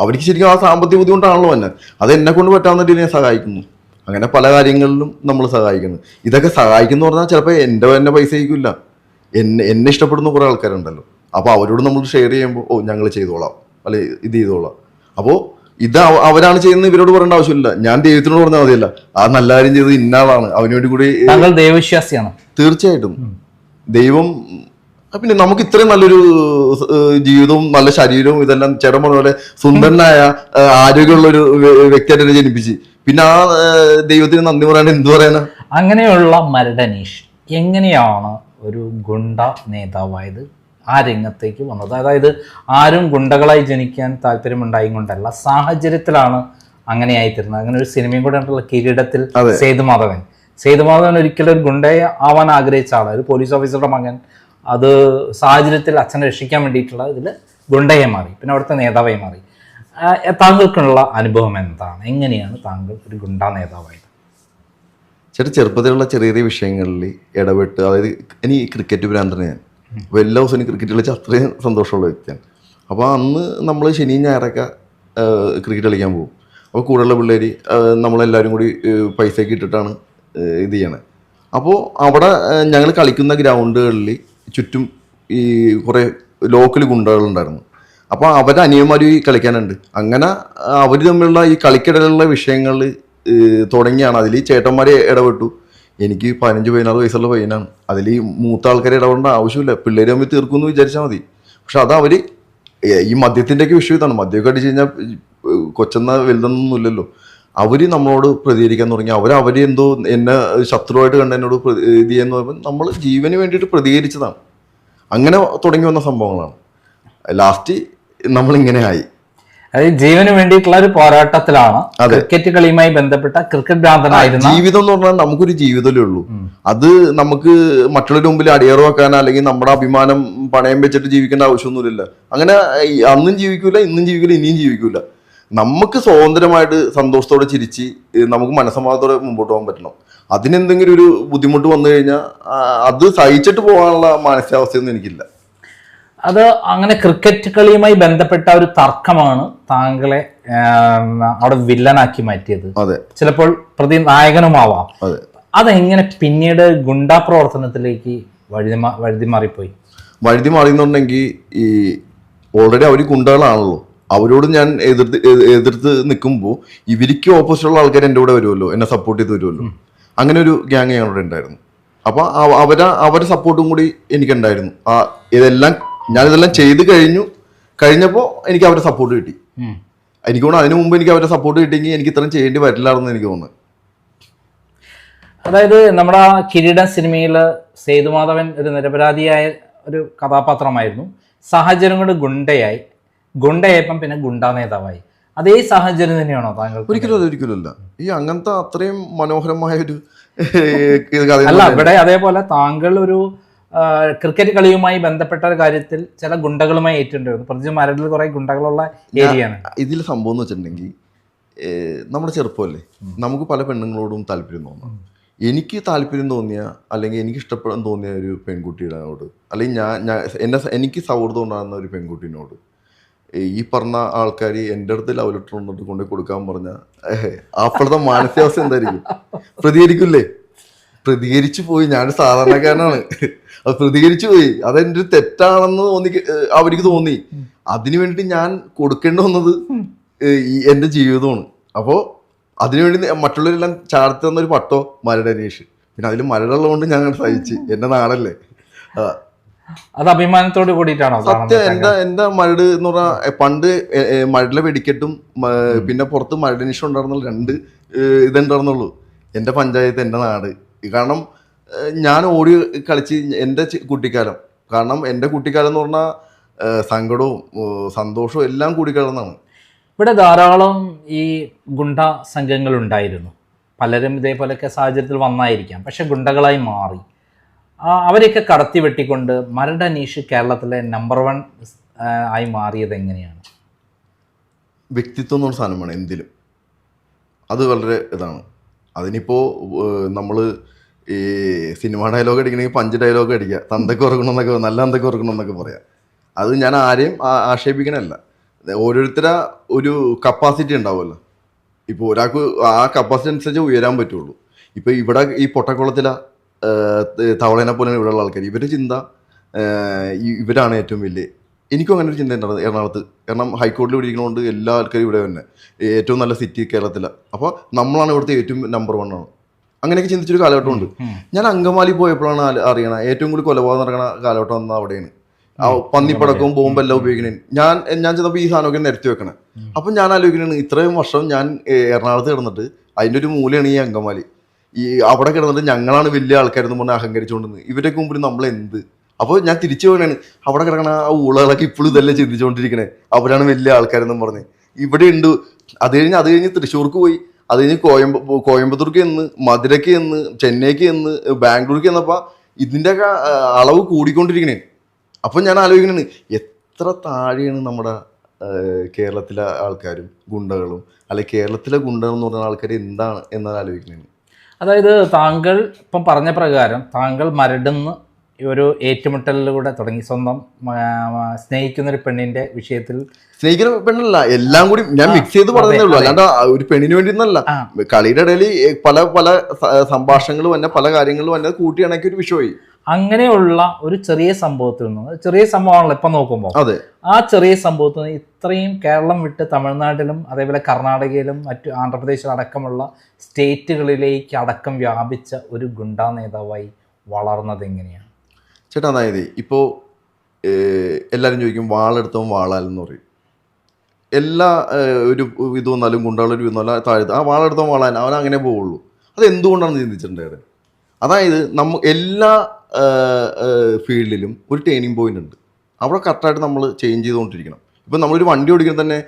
അവർക്ക് ശരിക്കും ആ സാമ്പത്തിക ബുദ്ധിമുട്ടാണല്ലോ തന്നെ അത് എന്നെ കൊണ്ട് പറ്റാവുന്ന രീതിയിൽ ഞാൻ സഹായിക്കുന്നു. അങ്ങനെ പല കാര്യങ്ങളിലും നമ്മൾ സഹായിക്കുന്നു. ഇതൊക്കെ സഹായിക്കുന്നു പറഞ്ഞാൽ ചിലപ്പോൾ എന്റെ തന്നെ പൈസ ആയിരിക്കില്ല. എന്നെ എന്നെ ഇഷ്ടപ്പെടുന്ന കുറേ ആൾക്കാരുണ്ടല്ലോ. അപ്പോൾ അവരോട് നമ്മൾ ഷെയർ ചെയ്യുമ്പോൾ ഓ ഞങ്ങൾ ചെയ്തോളാം. അല്ലെ ഇത് ചെയ്തോളാം. അപ്പോൾ ഇത് അവരാണ് ചെയ്യുന്നത് ഇവരോട് പറയേണ്ട ആവശ്യമില്ല. ഞാൻ ദൈവത്തിനോട് പറഞ്ഞാൽ മതിയല്ല. ആ നല്ല കാര്യം ചെയ്തത് ഇന്നാളാണ് അവനോട് കൂടി ദൈവവിശ്വാസിയാണ്. തീർച്ചയായിട്ടും. ദൈവം പിന്നെ നമുക്ക് ഇത്രയും നല്ലൊരു ജീവിതവും നല്ല ശരീരവും ഇതെല്ലാം ചേട്ടൻ പറഞ്ഞ പോലെ സുന്ദരനായ ആരോഗ്യമുള്ള ഒരു വ്യക്തിയായിട്ട് ജനിപ്പിച്ച്. പിന്നെ ആ ദൈവത്തിന് നന്ദി പറയാൻ എന്ത് പറയാനാ? അങ്ങനെയുള്ള മരടനീഷ് എങ്ങനെയാണ് ഒരു ഗുണ്ട നേതാവായത്? ആ രംഗത്തേക്ക് വന്നത്. അതായത് ആരും ഗുണ്ടകളായി ജനിക്കാൻ താല്പര്യമുണ്ടായി കൊണ്ടല്ല സാഹചര്യത്തിലാണ് അങ്ങനെയായി തീർന്നത് അങ്ങനെ ഒരു സിനിമയും കൂടെ ഉണ്ടല്ലോ കിരീടത്തിൽ. സേതുമാധവൻ. സേതുമാധവൻ ഒരിക്കലും ഒരു ഗുണ്ടയെ ആവാൻ ആഗ്രഹിച്ച ആളാണ് ഒരു പോലീസ് ഓഫീസറുടെ മകൻ. അത് സാഹചര്യത്തിൽ അച്ഛനെ രക്ഷിക്കാൻ വേണ്ടിയിട്ടുള്ള ഇതിൽ ഗുണ്ടയെ മാറി. പിന്നെ അവിടുത്തെ നേതാവായി മാറി. താങ്കൾക്കുള്ള അനുഭവം എന്താണ്? എങ്ങനെയാണ് താങ്കൾ ഒരു ഗുണ്ട നേതാവായത്? ചേട്ടാ ചെറുപ്പത്തിലുള്ള ചെറിയ ചെറിയ വിഷയങ്ങളിൽ ഇടപെട്ട് അതായത് ഇനി ക്രിക്കറ്റ് ഭ്രാന്തനെ ഞാൻ അപ്പോൾ എല്ലാ ക്രിക്കറ്റ് കളിച്ച് അത്രയും സന്തോഷമുള്ള വ്യക്തിയാണ്. അപ്പോൾ അന്ന് നമ്മൾ ശനിയും ഞായറൊക്കെ ക്രിക്കറ്റ് കളിക്കാൻ പോകും. അപ്പോൾ കൂടെയുള്ള പിള്ളേർ നമ്മളെല്ലാവരും കൂടി പൈസയൊക്കെ ഇട്ടിട്ടാണ് ഇത് ചെയ്യണത് അപ്പോൾ അവിടെ ഞങ്ങൾ കളിക്കുന്ന ഗ്രൗണ്ടുകളിൽ ചുറ്റും ഈ കുറേ ലോക്കൽ ഗുണ്ടകളുണ്ടായിരുന്നു. അപ്പോൾ അവരുടെ അനിയന്മാർ കളിക്കാനുണ്ട്. അങ്ങനെ അവർ തമ്മിലുള്ള ഈ കളിക്കിടയിലുള്ള വിഷയങ്ങൾ തുടങ്ങിയാണ്. അതിൽ ചേട്ടന്മാരെ ഇടപെട്ടു. എനിക്ക് പതിനഞ്ച് പതിനാറ് വയസ്സുള്ള പയ്യനാണ്. അതിൽ ഈ മൂത്ത ആൾക്കാരെ ഇടപെടേണ്ട ആവശ്യമില്ല. പിള്ളേരെ തമ്മിൽ തീർക്കുമെന്ന് വിചാരിച്ചാൽ മതി. പക്ഷെ അത് അവർ ഈ മദ്യത്തിന്റെയൊക്കെ വിഷയം ഇതാണ്. മദ്യമൊക്കെ അടിച്ച് കഴിഞ്ഞാൽ കൊച്ചെന്ന വലുതൊന്നും ഇല്ലല്ലോ. അവർ നമ്മളോട് പ്രതികരിക്കാൻ തുടങ്ങി. അവർ അവർ എന്തോ എന്നെ ശത്രുവായിട്ട് കണ്ട എന്നോട് ഇത് ചെയ്യുന്ന പറയുമ്പോൾ നമ്മൾ ജീവന് വേണ്ടിയിട്ട് പ്രതികരിച്ചതാണ്. അങ്ങനെ തുടങ്ങി വന്ന സംഭവങ്ങളാണ്. ലാസ്റ്റ് നമ്മളിങ്ങനെ ആയി. അതായത് ജീവന് വേണ്ടിയിട്ടുള്ള ഒരു പോരാട്ടത്തിലാണ് ക്രിക്കറ്റ് കളിയുമായി ബന്ധപ്പെട്ട ക്രിക്കറ്റ് ഭ്രാന്തനായിരുന്നു ജീവിതം എന്ന് പറഞ്ഞാൽ നമുക്കൊരു ജീവിതമല്ലേ ഉള്ളൂ. അത് നമുക്ക് മറ്റുള്ളവരുടെ മുമ്പിൽ അടിയറ വെക്കാൻ അല്ലെങ്കിൽ നമ്മുടെ അഭിമാനം പണയം വെച്ചിട്ട് ജീവിക്കേണ്ട ആവശ്യമൊന്നുമില്ല അങ്ങനെ അന്നും ജീവിക്കൂല ഇന്നും ജീവിക്കില്ല ഇനിയും ജീവിക്കൂല. നമുക്ക് സ്വതന്ത്രമായിട്ട് സന്തോഷത്തോടെ ചിരിച്ച് നമുക്ക് മനസ്സമാധാനത്തോടെ മുമ്പോട്ട് പോകാൻ പറ്റണം. അതിനെന്തെങ്കിലും ഒരു ബുദ്ധിമുട്ട് വന്നു കഴിഞ്ഞാൽ അത് സഹിച്ചിട്ട് പോകാനുള്ള മാനസികാവസ്ഥയൊന്നും എനിക്കില്ല. അത് അങ്ങനെ ക്രിക്കറ്റ് കളിയുമായി ബന്ധപ്പെട്ട ഒരു തർക്കമാണ് താങ്കളെ അവിടെ വില്ലനാക്കി മാറ്റിയത്. ചിലപ്പോൾ പ്രതി നായകനുമാവാം അതെ. അതെങ്ങനെ പിന്നീട് ഗുണ്ടാ പ്രവർത്തനത്തിലേക്ക് വഴുതി മാറിപ്പോയി? വഴുതി മാറിയെന്നുണ്ടെങ്കിൽ ഈ ഓൾറെഡി അവർ ഗുണ്ടകളാണല്ലോ. അവരോട് ഞാൻ എതിർത്ത് എതിർത്ത് നിൽക്കുമ്പോൾ ഇവർക്ക് ഓപ്പോസിറ്റുള്ള ആൾക്കാർ എന്റെ കൂടെ വരുമല്ലോ എന്നെ സപ്പോർട്ട് ചെയ്ത് വരുമല്ലോ. അങ്ങനെ ഒരു ഗ്യാങ് ഞങ്ങളുടെ ഉണ്ടായിരുന്നു. അപ്പോൾ അവരെ അവരെ സപ്പോർട്ടും കൂടി എനിക്കുണ്ടായിരുന്നു. ആ ഇതെല്ലാം ഞാനിതെല്ലാം ചെയ്ത് കഴിഞ്ഞു. കഴിഞ്ഞപ്പോൾ എനിക്ക് അവരുടെ സപ്പോർട്ട് കിട്ടി. എനിക്ക് തോന്നുന്നു അതിനു മുമ്പ് എനിക്ക് അവരുടെ സപ്പോർട്ട് കിട്ടിയെങ്കിൽ എനിക്ക് ഇത്രയും ചെയ്യേണ്ടി പറ്റില്ലായിരുന്നു എനിക്ക് തോന്നുന്നു. അതായത് നമ്മുടെ ആ കിരീടം സിനിമയിൽ സേതുമാധവൻ ഒരു നിരപരാധിയായ ഒരു കഥാപാത്രമായിരുന്നു. സാഹചര്യം കൊണ്ട് ഗുണ്ടയായി. ഗുണ്ടയായപ്പം പിന്നെ ഗുണ്ടാ നേതാവായി. അതേ സാഹചര്യം തന്നെയാണോ താങ്കൾ ഒരിക്കലും അത് ഒരിക്കലും ഈ അങ്ങനത്തെ അത്രയും മനോഹരമായ ഒരു അല്ല ഇവിടെ അതേപോലെ താങ്കൾ ഒരു ക്രിക്കറ്റ് കളിയുമായി ബന്ധപ്പെട്ട ഒരു കാര്യത്തിൽ ചില ഗുണ്ടകളുമായി ഏറ്റുണ്ടായിരുന്നു. പ്രത്യേകിച്ച് മരടിൽ കുറെ ഗുണ്ടകളുള്ള ഏരിയയാണ്. ഇതിൽ സംഭവം എന്ന് വെച്ചിട്ടുണ്ടെങ്കിൽ നമ്മുടെ ചെറുപ്പമല്ലേ? നമുക്ക് പല പെണ്ണുങ്ങളോടും താല്പര്യം തോന്നാം. എനിക്ക് താല്പര്യം തോന്നിയ അല്ലെങ്കിൽ എനിക്ക് ഇഷ്ടപ്പെടാൻ തോന്നിയ ഒരു പെൺകുട്ടിയോട് അല്ലെങ്കിൽ ഞാൻ ഞാൻ എന്നെ എനിക്ക് സൗഹൃദം ഉണ്ടാകുന്ന ഒരു പെൺകുട്ടീനോട് ഈ പറഞ്ഞ ആൾക്കാർ എന്റെ അടുത്ത് ലവ് ലെറ്റർ കൊണ്ടുപോയി കൊടുക്കാൻ പറഞ്ഞാൽ അപ്പോഴത്തെ മാനസികാവസ്ഥ എന്തായിരിക്കും? പ്രതികരിക്കില്ലേ? പ്രതികരിച്ചു പോയി. ഞാൻ സാധാരണക്കാരനാണ്. അത് പ്രതികരിച്ചു പോയി. അതെന്റെ ഒരു തെറ്റാണെന്ന് തോന്നി അവർക്ക് തോന്നി. അതിനു വേണ്ടി ഞാൻ കൊടുക്കേണ്ടി വന്നത് ഈ എന്റെ ജീവിതമാണ്. അപ്പോൾ അതിനുവേണ്ടി മറ്റുള്ളവരെല്ലാം ചാർത്തി തന്ന ഒരു പട്ടോ മരട് അനീഷ്. പിന്നെ അതിൽ മരടുള്ളതുകൊണ്ട് ഞാൻ അങ്ങട് സഹിച്ച്. എന്റെ നാടല്ലേ. അത് അഭിമാനത്തോട് കൂടിയിട്ടാണോ സത്യം എന്താ എന്റെ എന്റെ മരട് എന്ന് പറഞ്ഞാൽ പണ്ട് മരടിലെ വെടിക്കെട്ടും പിന്നെ പുറത്ത് മരടനീഷ് ഉണ്ടായിരുന്നുള്ളൂ രണ്ട് ഇതുണ്ടായിരുന്നുള്ളൂ. എന്റെ പഞ്ചായത്ത് എന്റെ നാട്. കാരണം ഞാൻ ഓടി കളിച്ച് എന്റെ കുട്ടിക്കാലം. കാരണം എന്റെ കുട്ടിക്കാലം എന്ന് പറഞ്ഞാൽ സങ്കടവും സന്തോഷവും എല്ലാം കൂടിക്കലർന്നാണ് ഇവിടെ ധാരാളം ഈ ഗുണ്ട സംഘങ്ങൾ ഉണ്ടായിരുന്നു. പലരും ഇതേപോലെയൊക്കെ സാഹചര്യത്തിൽ വന്നായിരിക്കാം. പക്ഷെ ഗുണ്ടകളായി മാറി. അവരെയൊക്കെ കടത്തി വെട്ടിക്കൊണ്ട് മരട് അനീഷ് കേരളത്തിലെ നമ്പർ വൺ ആയി മാറിയത് എങ്ങനെയാണ്? വ്യക്തിത്വം എന്ന് പറഞ്ഞ സാധനമാണ് എന്തിലും. അത് വളരെ ഇതാണ്. അതിനിപ്പോൾ നമ്മൾ ഈ സിനിമ ഡയലോഗ് അടിക്കണമെങ്കിൽ പഞ്ച് ഡയലോഗ് അടിക്കുക. തന്തക്ക് ഉറക്കണം എന്നൊക്കെ നല്ല തന്തക്ക് ഉറക്കണം എന്നൊക്കെ പറയാം. അത് ഞാൻ ആരെയും ആക്ഷേപിക്കണമല്ല ഓരോരുത്തര ഒരു കപ്പാസിറ്റി ഉണ്ടാവുമല്ലോ. ഇപ്പോൾ ഒരാൾക്ക് ആ കപ്പാസിറ്റി അനുസരിച്ച് ഉയരാൻ പറ്റുള്ളൂ. ഇപ്പോൾ ഇവിടെ ഈ പൊട്ടക്കുളത്തില തവളേനെ പോലെ ഇവിടെയുള്ള ആൾക്കാർ ഇവരുടെ ചിന്ത ഇവരാണ് ഏറ്റവും വലിയ എനിക്കും അങ്ങനെ ഒരു ചിന്ത ഉണ്ടായിരുന്നു. എറണാകുളത്ത്. കാരണം ഹൈക്കോടതിയിൽ പിടിക്കുന്നതുകൊണ്ട് എല്ലാ ആൾക്കാരും ഇവിടെ തന്നെ. ഏറ്റവും നല്ല സിറ്റി കേരളത്തിലാണ് അപ്പോൾ നമ്മളാണ് ഇവിടുത്തെ ഏറ്റവും നമ്പർ വൺ ആണ്. അങ്ങനെയൊക്കെ ചിന്തിച്ചൊരു കാലഘട്ടമുണ്ട്. ഞാൻ അങ്കമാലി പോയപ്പോഴാണ് അറിയണ ഏറ്റവും കൂടുതൽ കൊലപാതകം നടക്കുന്ന കാലഘട്ടം വന്നത് അവിടെയാണ്. ആ പന്നിപ്പടക്കവും ബോംബെല്ലാം ഉപയോഗിക്കണേ. ഞാൻ ഞാൻ ചെന്നപ്പോൾ ഈ സാധനമൊക്കെ നിരത്തി വെക്കണേ. അപ്പം ഞാൻ ആലോചിക്കണേ ഇത്രയും വർഷം ഞാൻ എറണാകുളത്ത് കിടന്നിട്ട് അതിന്റെ ഒരു മൂലയാണ് ഈ അങ്കമാലി. ഈ അവിടെ കിടന്നിട്ട് ഞങ്ങളാണ് വലിയ ആൾക്കാരെന്ന് പറഞ്ഞാൽ അഹങ്കരിച്ചുകൊണ്ടിരുന്നത്. ഇവരൊക്കെ മുമ്പിൽ നമ്മൾ എന്ത് അപ്പോൾ ഞാൻ തിരിച്ചു പോകണാണ് അവിടെ കിടക്കണ ആ ഊളകളൊക്കെ ഇപ്പോഴും ഇതെല്ലാം ചിന്തിച്ചുകൊണ്ടിരിക്കണേ അവരാണ് വലിയ ആൾക്കാരെന്നും പറഞ്ഞ്. ഇവിടെ ഉണ്ട് അത് കഴിഞ്ഞ് അത് കഴിഞ്ഞ് തൃശ്ശൂർക്ക് പോയി. അത് കഴിഞ്ഞ് കോയമ്പ കോയമ്പത്തൂർക്ക് എന്ന് മധുരയ്ക്ക് എന്ന് ചെന്നൈക്ക് എന്ന് ബാംഗ്ലൂർക്ക് എന്നപ്പോൾ ഇതിന്റെയൊക്കെ അളവ് കൂടിക്കൊണ്ടിരിക്കണേ. അപ്പം ഞാൻ ആലോചിക്കണേ എത്ര താഴെയാണ് നമ്മുടെ കേരളത്തിലെ ആൾക്കാരും ഗുണ്ടകളും അല്ലെ കേരളത്തിലെ ഗുണ്ടകൾ എന്ന് പറഞ്ഞ ആൾക്കാർ എന്താണ് എന്നാണ് ആലോചിക്കുന്നത് അതായത് താങ്കൾ ഇപ്പം പറഞ്ഞ പ്രകാരം താങ്കൾ മരടുന്ന് ഒരു ഏറ്റുമുട്ടലിലൂടെ തുടങ്ങി. സ്വന്തം സ്നേഹിക്കുന്ന ഒരു പെണ്ണിന്റെ വിഷയത്തിൽ സ്നേഹിക്കുന്ന പെണ്ണല്ല എല്ലാം കൂടി ഞാൻ മിക്സ് ചെയ്ത് പറഞ്ഞേ ഉള്ളൂ. അല്ലാണ്ട് ഒരു പെണ്ണിന് വേണ്ടി ഒന്നല്ല കളിയുടെ ഇടയിൽ പല പല സംഭാഷണങ്ങളും സംഭാഷണങ്ങൾ വന്നെ പല കാര്യങ്ങൾ വന്നെ കൂട്ടിയിണക്കി ഒരു വിഷയമായി. അങ്ങനെയുള്ള ഒരു ചെറിയ സംഭവത്തിൽ നിന്ന് ചെറിയ സംഭവമാണല്ലോ ഇപ്പം നോക്കുമ്പോൾ അതെ. ആ ചെറിയ സംഭവത്തിൽ നിന്ന് ഇത്രയും കേരളം വിട്ട് തമിഴ്നാട്ടിലും അതേപോലെ കർണാടകയിലും മറ്റു ആന്ധ്രാപ്രദേശിലും അടക്കമുള്ള സ്റ്റേറ്റുകളിലേക്ക് അടക്കം വ്യാപിച്ച ഒരു ഗുണ്ടാ നേതാവായി വളർന്നത് എങ്ങനെയാണ്? ചേട്ടാ അതായത് ഇപ്പോൾ എല്ലാവരും ചോദിക്കും വാളെടുത്തവൻ വാളാലെന്ന് പറയും. എല്ലാ ഒരു ഇത് വന്നാലും ഗുണ്ടകളൊരു വന്നാലും താഴത്ത് ആ വാളെടുത്തവൻ വാളാൻ അവൻ അങ്ങനെ പോവുള്ളൂ. അത് എന്തുകൊണ്ടാണെന്ന് ചിന്തിച്ചിട്ടുണ്ട് അതായത് നമ്മ എല്ലാ ഫീൽഡിലും ഒരു ടേണിംഗ് പോയിന്റ് ഉണ്ട്. അവിടെ കറക്റ്റായിട്ട് നമ്മൾ ചേഞ്ച് ചെയ്തുകൊണ്ടിരിക്കണം. ഇപ്പം നമ്മളൊരു വണ്ടി ഓടിക്കുമ്പോൾ തന്നെ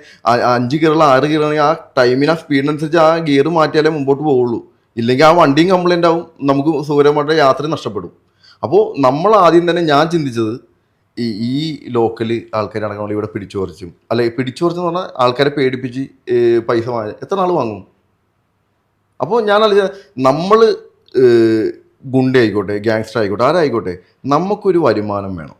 അഞ്ച് ഗിയറുള്ള ആറ് ഗിയറാണെങ്കിൽ ആ ടൈമിന് ആ സ്പീഡിനനുസരിച്ച് ആ ഗിയർ മാറ്റിയാലേ മുമ്പോട്ട് പോവുള്ളൂ. ഇല്ലെങ്കിൽ ആ വണ്ടിയും കംപ്ലൈന്റ് ആവും. നമുക്ക് സുഖകരമായിട്ട് യാത്ര നഷ്ടപ്പെടും. അപ്പോൾ നമ്മൾ ആദ്യം തന്നെ ഞാൻ ചിന്തിച്ചത് ഈ ഈ ലോക്കൽ ആൾക്കാരടക്കം ഇവിടെ പിടിച്ചു കുറച്ചും അല്ലെ പിടിച്ചു കുറച്ചെന്ന് പറഞ്ഞാൽ ആൾക്കാരെ പേടിപ്പിച്ച് പൈസ വാങ്ങി എത്ര നാൾ വാങ്ങും? അപ്പോൾ ഞാൻ ആലോചിച്ച നമ്മൾ ഗുണ്ട ആയിക്കോട്ടെ ഗ്യാങ്സ്റ്റർ ആയിക്കോട്ടെ ആരായിക്കോട്ടെ നമുക്കൊരു വരുമാനം വേണം.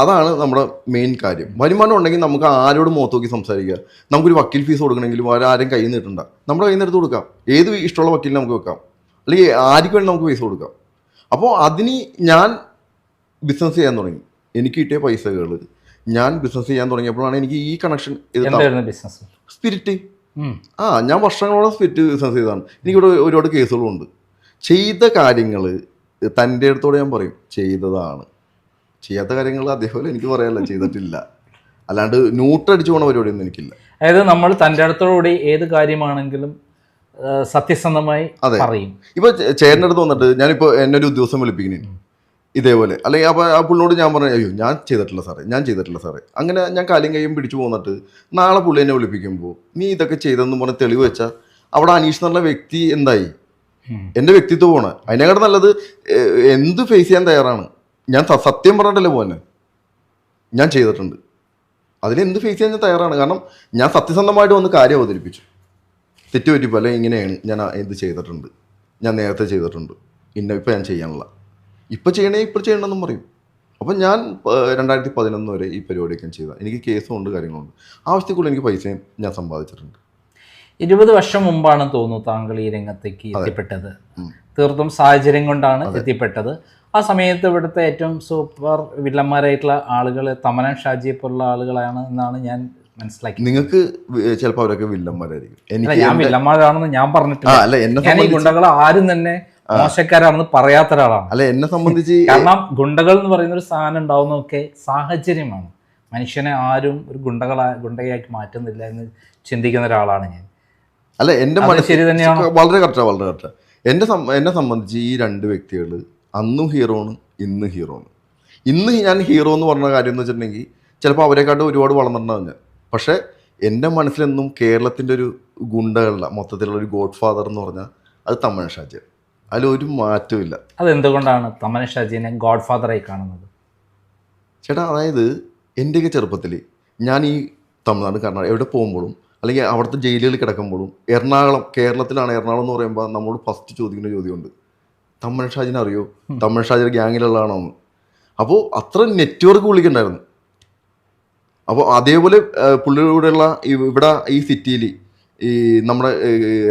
അതാണ് നമ്മുടെ മെയിൻ കാര്യം. വരുമാനം ഉണ്ടെങ്കിൽ നമുക്ക് ആരോട് മുഖത്ത് നോക്കി സംസാരിക്കുക. നമുക്കൊരു വക്കീൽ ഫീസ് കൊടുക്കണമെങ്കിലും ആരും കയ്യിൽ നിന്ന് കിട്ടണ്ട. നമ്മുടെ കയ്യിൽ നിന്ന് എടുത്ത് കൊടുക്കാം. ഏത് ഇഷ്ടമുള്ള വക്കീലിന് നമുക്ക് വെക്കാം. അല്ലെങ്കിൽ ആർക്ക് വേണ്ടി നമുക്ക് പൈസ കൊടുക്കാം. അപ്പോൾ അതിന് ഞാൻ ബിസിനസ് ചെയ്യാൻ തുടങ്ങി. എനിക്ക് കിട്ടിയ പൈസകൾ ഞാൻ ബിസിനസ് ചെയ്യാൻ തുടങ്ങിയപ്പോഴാണ് എനിക്ക് ഈ കണക്ഷൻ ബിസിനസ് സ്പിരിറ്റ് ആ ഞാൻ വർഷങ്ങളോളം സ്പിരിറ്റ് ബിസിനസ് ചെയ്തതാണ്. എനിക്കിവിടെ ഒരുപാട് കേസുകളുണ്ട്. ചെയ്ത കാര്യങ്ങൾ തന്റെ അടുത്തോടെ ഞാൻ പറയും ചെയ്തതാണ്. ചെയ്യാത്ത കാര്യങ്ങൾ അതേപോലെ എനിക്ക് പറയാനല്ല ചെയ്തിട്ടില്ല. അല്ലാണ്ട് ന്യൂട്ടടിച്ചു പോണ പരിപാടിയൊന്നും എനിക്കില്ല. അതായത് നമ്മൾ തന്റെ അടുത്തോടുകൂടി ഏത് കാര്യമാണെങ്കിലും സത്യസന്ധമായി അതെ. പറയും. ഇപ്പൊ ചേട്ടന്റെ അടുത്ത് വന്നിട്ട് ഞാനിപ്പോ എന്നെ ഒരു ഉദ്യോഗസ്ഥം വിളിപ്പിക്കണേ ഇതേപോലെ. അല്ലെങ്കിൽ അപ്പൊ ആ പുള്ളിനോട് ഞാൻ പറഞ്ഞു അയ്യോ ഞാൻ ചെയ്തിട്ടില്ല സാറേ ഞാൻ ചെയ്തിട്ടില്ല സാറേ. അങ്ങനെ ഞാൻ കാലും കൈയും പിടിച്ചു പോന്നിട്ട് നാളെ പുള്ളി എന്നെ വിളിപ്പിക്കുമ്പോൾ നീ ഇതൊക്കെ ചെയ്തെന്ന് പറഞ്ഞ് തെളിവ് വെച്ചാൽ അവിടെ അനീഷ് എന്നുള്ള വ്യക്തി എന്തായി? എന്റെ എന്റെ വ്യക്തിത്വമാണ് അതിനെക്കാട്ട് നല്ലത് എന്ത് ഫേസ് ചെയ്യാൻ തയ്യാറാണ്. ഞാൻ സത്യം പറഞ്ഞിട്ടല്ലേ പോന്നെ. ഞാൻ ചെയ്തിട്ടുണ്ട്. അതിന് എന്ത് ഫേസ് ചെയ്യാൻ ഞാൻ തയ്യാറാണ്? കാരണം ഞാൻ സത്യസന്ധമായിട്ട് വന്ന് കാര്യം അവതരിപ്പിച്ചു. തെറ്റ് പറ്റി പോലെ ഇങ്ങനെയാണ് ഞാൻ ഇത് ചെയ്തിട്ടുണ്ട്. ഞാൻ നേരത്തെ ചെയ്തിട്ടുണ്ട്. ഇന്ന ഇപ്പം ഞാൻ ചെയ്യാനുള്ള. ഇപ്പം ചെയ്യണേ ഇപ്പോൾ ചെയ്യണമെന്നും പറയും. അപ്പം ഞാൻ രണ്ടായിരത്തി പതിനൊന്ന് വരെ ഈ പരിപാടിയൊക്കെ ചെയ്ത. എനിക്ക് കേസും ഉണ്ട് കാര്യങ്ങളുണ്ട്. ആവശ്യത്തിൽ കൂടുതൽ എനിക്ക് പൈസയും ഞാൻ സമ്പാദിച്ചിട്ടുണ്ട്. ഇരുപത് വർഷം മുമ്പാണ് തോന്നുന്നു താങ്കൾ ഈ രംഗത്തേക്ക് എത്തിപ്പെട്ടത്. തീർത്തും സാഹചര്യം കൊണ്ടാണ് എത്തിപ്പെട്ടത്. ആ സമയത്ത് ഇവിടുത്തെ ഏറ്റവും സൂപ്പർ വില്ലന്മാരായിട്ടുള്ള ആളുകൾ തമനൻ ഷാജിയെ പോലുള്ള ആളുകളാണ് എന്നാണ് ഞാൻ മനസ്സിലാക്കിയത് നിങ്ങൾക്ക് ചിലപ്പോൾ അവരൊക്കെ വില്ലന്മാരായിരിക്കും. എനിക്ക് ഞാൻ വില്ലന്മാരാണെന്ന് ഞാൻ പറഞ്ഞിട്ടില്ല. അല്ല എന്നെ ഞാൻ ഈ ഗുണ്ടകൾ ആരും തന്നെ മോശക്കാരാണെന്ന് പറയാത്ത ഒരാളാണ്. അല്ല എന്നെ സംബന്ധിച്ച് കാരണം ഗുണ്ടകൾ എന്ന് പറയുന്ന ഒരു സാധനം ഉണ്ടാവുന്നതൊക്കെ സാഹചര്യമാണ്. മനുഷ്യനെ ആരും ഒരു ഗുണ്ടകളാ ഗുണ്ടയാക്കി മാറ്റുന്നില്ല എന്ന് ചിന്തിക്കുന്ന ഒരാളാണ് ഞാൻ. അല്ല മനസ്സിൽ ശരി തന്നെയാണോ? വളരെ കറക്റ്റ് വളരെ കറക്റ്റ് എന്റെ എന്നെ സംബന്ധിച്ച് ഈ രണ്ട് വ്യക്തികൾ അന്നും ഹീറോ ആണ് ഇന്ന് ഹീറോ ആണ്. ഇന്ന് ഞാൻ ഹീറോ എന്ന് പറഞ്ഞ കാര്യം എന്ന് വെച്ചിട്ടുണ്ടെങ്കിൽ ചിലപ്പോൾ അവരെക്കാട്ടും ഒരുപാട് വളർന്നിട്ടുണ്ടാവും ഞാൻ പക്ഷേ എന്റെ മനസ്സിലെന്നും കേരളത്തിന്റെ ഒരു ഗുണ്ടകളില്ല മൊത്തത്തിലുള്ള ഒരു ഗോഡ് ഫാദർ എന്ന് പറഞ്ഞാൽ അത് തമ്മൻ ഷാജി അതിലൊരു മാറ്റവും ഇല്ല. അതെന്തുകൊണ്ടാണ് തമന ഷാജിനെ ഗോഡ് ഫാദറായി കാണുന്നത്? ചേട്ടാ അതായത് എന്റെയൊക്കെ ചെറുപ്പത്തിൽ ഞാൻ ഈ തമിഴ്നാട് കർണാടക എവിടെ പോകുമ്പോഴും അല്ലെങ്കിൽ അവിടുത്തെ ജയിലുകളിൽ കിടക്കുമ്പോഴും എറണാകുളം കേരളത്തിലാണ് എറണാകുളം എന്ന് പറയുമ്പോൾ നമ്മളോട് ഫസ്റ്റ് ചോദിക്കുന്ന ചോദ്യമുണ്ട്. തമിഴ് ഷാജിനെ അറിയോ തമിഴ് ഷാജിയുടെ ഗ്യാങ്ങിലുള്ളതാണോ എന്ന്. അപ്പോൾ അത്ര നെറ്റ്വർക്ക് വിളിക്കണ്ടായിരുന്നു അപ്പോൾ അതേപോലെ പുള്ളിയുടെയുള്ള ഇവിടെ ഈ സിറ്റിയിൽ ഈ നമ്മുടെ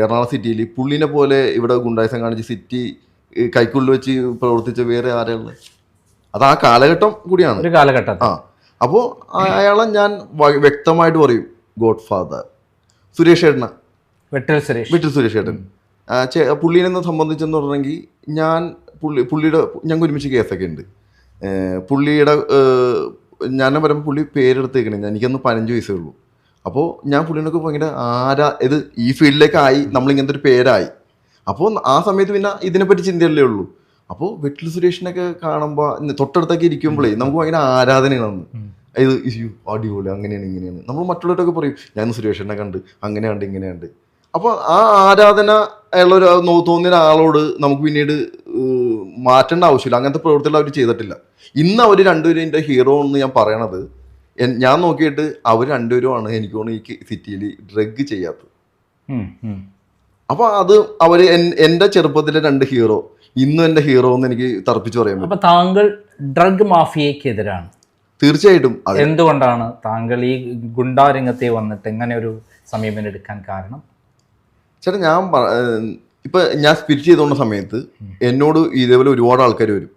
എറണാകുളം സിറ്റിയിൽ പുള്ളിനെ പോലെ ഇവിടെ ഗുണ്ടായസം കാണിച്ച് സിറ്റി കൈക്കുള്ളിൽ വെച്ച് പ്രവർത്തിച്ച വേറെ ആരെയുള്ള അത് ആ കാലഘട്ടം കൂടിയാണ്. ഒരു കാലഘട്ടം. ആ. അപ്പോൾ അയാളെ ഞാൻ വ്യക്തമായിട്ട് പറയും ഗോഡ് ഫാദർ സുരേഷ് ഏട്ടന? വെട്ടൽ സുരേഷ്. വെട്ടൽ സുരേഷ് ഏട്ടൻ. പുള്ളീനെ സംബന്ധിച്ചെന്ന് പറഞ്ഞെങ്കിൽ ഞാൻ പുള്ളി പുള്ളിയുടെ ഞങ്ങൾക്ക് ഒരുമിച്ച് കേസൊക്കെ ഉണ്ട്. പുള്ളിയുടെ ഞാൻ പറയുമ്പോൾ പുള്ളി പേരെടുത്തേക്കണേ. ഞാൻ എനിക്കൊന്ന് പതിനഞ്ച് വയസ്സേ ഉള്ളൂ. അപ്പോൾ ഞാൻ പുള്ളിനൊക്കെ ഭയങ്കര ആരാ ഇത് ഈ ഫീൽഡിലേക്കായി നമ്മളിങ്ങനത്തെ ഒരു പേരായി. അപ്പോൾ ആ സമയത്ത് പിന്നെ ഇതിനെപ്പറ്റി ചിന്തയല്ലേ ഉള്ളൂ. അപ്പോൾ വെട്ടിൽ സുരേഷിനൊക്കെ കാണുമ്പോൾ തൊട്ടടുത്തൊക്കെ ഇരിക്കുമ്പോഴേ നമുക്ക് ഭയങ്കര ആരാധനയാണ് ഇത് ഇയ്യോ അടിപൊളി. അങ്ങനെയാണ് ഇങ്ങനെയാണ്. നമ്മൾ മറ്റുള്ളവരൊക്കെ പറയും ഞാൻ സുരേഷിനെ കണ്ട്. അങ്ങനെയുണ്ട് ഇങ്ങനെയുണ്ട്. അപ്പോൾ ആ ആരാധന ഒരു തോന്നിയ ആളോട് നമുക്ക് പിന്നീട് മാറ്റേണ്ട ആവശ്യമില്ല. അങ്ങനത്തെ പ്രവൃത്തികൾ അവർ ചെയ്തിട്ടില്ല. ഇന്ന് അവർ രണ്ടുപേരും ഹീറോ എന്ന് ഞാൻ പറയണത് ഞാൻ നോക്കിയിട്ട് അവർ രണ്ടുപേരുമാണ് എനിക്ക് തോന്നുന്നു ഈ സിറ്റിയിൽ ഡ്രഗ് ചെയ്യാത്തത്. അപ്പോൾ അത് അവർ എന്റെ ചെറുപ്പത്തിലെ രണ്ട് ഹീറോ ഇന്നും എന്റെ ഹീറോ എന്ന് എനിക്ക് തർപ്പിച്ചു പറയാൻ അപ്പൊ താങ്കൾ ഡ്രഗ് മാഫിയക്കെതിരാണ് തീർച്ചയായിട്ടും എന്തുകൊണ്ടാണ് താങ്കൾ ഈ ഗുണ്ടാരംഗത്തെ വന്നിട്ട് ഇങ്ങനെ ഒരു സമീപനം എടുക്കാൻ കാരണം? ചേട്ടാ ഞാൻ ഇപ്പൊ ഞാൻ സ്പിരിറ്റ് ചെയ്തോണ്ട സമയത്ത് എന്നോട് ഇതേപോലെ ഒരുപാട് ആൾക്കാർ വരും.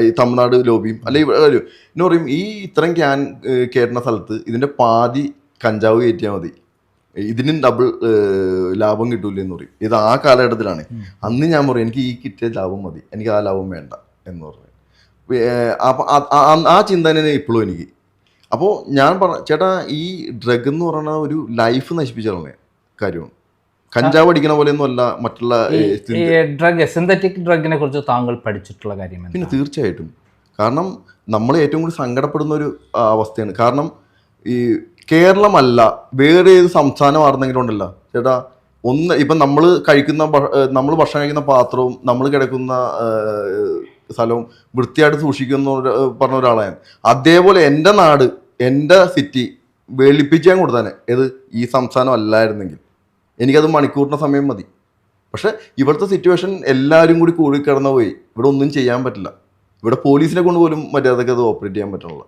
ഈ തമിഴ്നാട് ലോബിയും അല്ലെങ്കിൽ എന്ന് പറയും ഈ ഇത്രയും ക്യാൻ കയറ്റുന്ന സ്ഥലത്ത് ഇതിന്റെ പാതി കഞ്ചാവ് കയറ്റിയാൽ മതി. ഇതിനും ഡബിൾ ലാഭം കിട്ടൂല എന്ന് പറയും. ഇത് ആ കാലഘട്ടത്തിലാണ്. അന്ന് ഞാൻ പറയും എനിക്ക് ഈ കിട്ടിയ ലാഭം മതി. എനിക്ക് ആ ലാഭം വേണ്ട. എന്ന് പറഞ്ഞു അപ്പൊ ആ- ചിന്ത തന്നെ ഇപ്പോഴും എനിക്ക്. അപ്പോൾ ഞാൻ പറ ചേട്ടാ ഈ ഡ്രഗ് എന്ന് പറയുന്ന ഒരു ലൈഫ് നശിപ്പിച്ച കാര്യമാണ്. കഞ്ചാവ് അടിക്കുന്ന പോലെയൊന്നും അല്ല മറ്റുള്ള ഡ്രഗ് സിന്തറ്റിക് ഡ്രഗിനെ കുറിച്ച് താങ്കൾ പഠിച്ചിട്ടുള്ള കാര്യം? പിന്നെ തീർച്ചയായിട്ടും. കാരണം നമ്മൾ ഏറ്റവും കൂടുതൽ സങ്കടപ്പെടുന്ന ഒരു അവസ്ഥയാണ്. കാരണം ഈ കേരളമല്ല വേറെ ഏത് സംസ്ഥാനമായിരുന്നെങ്കിലും ഉണ്ടല്ലോ ചേട്ടാ ഒന്ന് ഇപ്പം നമ്മൾ കഴിക്കുന്ന നമ്മൾ ഭക്ഷണം കഴിക്കുന്ന പാത്രവും നമ്മൾ കിടക്കുന്ന സ്ഥലവും വൃത്തിയായിട്ട് സൂക്ഷിക്കുന്ന പറഞ്ഞ ഒരാളാണ്. അതേപോലെ എന്റെ നാട് എന്റെ സിറ്റി വെളുപ്പിച്ചാൻ കൊടുത്താനെ ഏത്? ഈ സംസ്ഥാനം അല്ലായിരുന്നെങ്കിൽ. എനിക്കത് മണിക്കൂറിന്റെ സമയം മതി. പക്ഷെ ഇവിടുത്തെ സിറ്റുവേഷൻ എല്ലാവരും കൂടി കൂടി കിടന്നു പോയി ഇവിടെ ഒന്നും ചെയ്യാൻ പറ്റില്ല. ഇവിടെ പോലീസിനെ കൊണ്ട് പോലും അത് ഓപ്പറേറ്റ് ചെയ്യാൻ പറ്റണില്ല.